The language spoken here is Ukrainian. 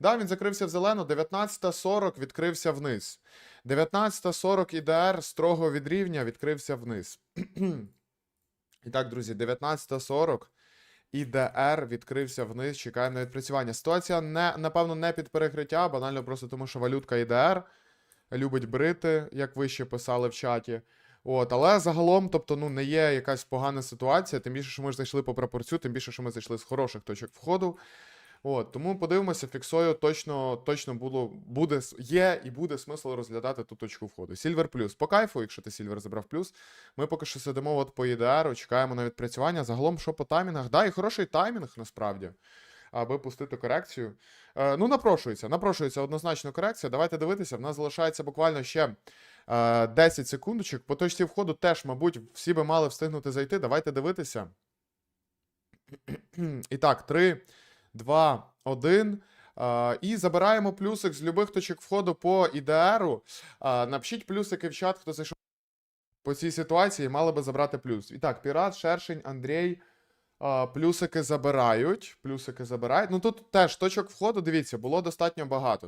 Да, він закрився в зелену. 19.40 відкрився вниз. 19.40 ІДР строго від рівня відкрився вниз. І так, друзі, 19.40 ІДР відкрився вниз. Чекаємо на відпрацювання. Ситуація не, напевно, не під перекриття, банально просто тому, що валютка ІДР любить брити, як ви ще писали в чаті. От, але загалом, тобто, ну, не є якась погана ситуація, тим більше, що ми ж зайшли по прапорцю, тим більше, що ми зайшли з хороших точок входу. От, тому подивимося, фіксою точно, точно було, буде, є і буде смисл розглядати ту точку входу. Сільвер плюс. По кайфу, якщо ти Сільвер забрав плюс. Ми поки що сидимо от по ІДР, чекаємо на відпрацювання. Загалом, що по таймінгах? Да, і хороший таймінг насправді, аби пустити корекцію. Е, ну, напрошується, напрошується однозначно корекція. Давайте дивитися. В нас залишається буквально ще е, 10 секундочок. По точці входу теж, мабуть, всі би мали встигнути зайти. Давайте дивитися. І так, 3, 2, 1. Е, і забираємо плюсик з любих точок входу по ІДРу. Напишіть плюсики в чат, хто зайшов по цій ситуації, мали би забрати плюс. І так, Пірат, Шершень, Андрій. плюсики забирають. Плюсики забирають. Ну тут теж точок входу, дивіться, було достатньо багато.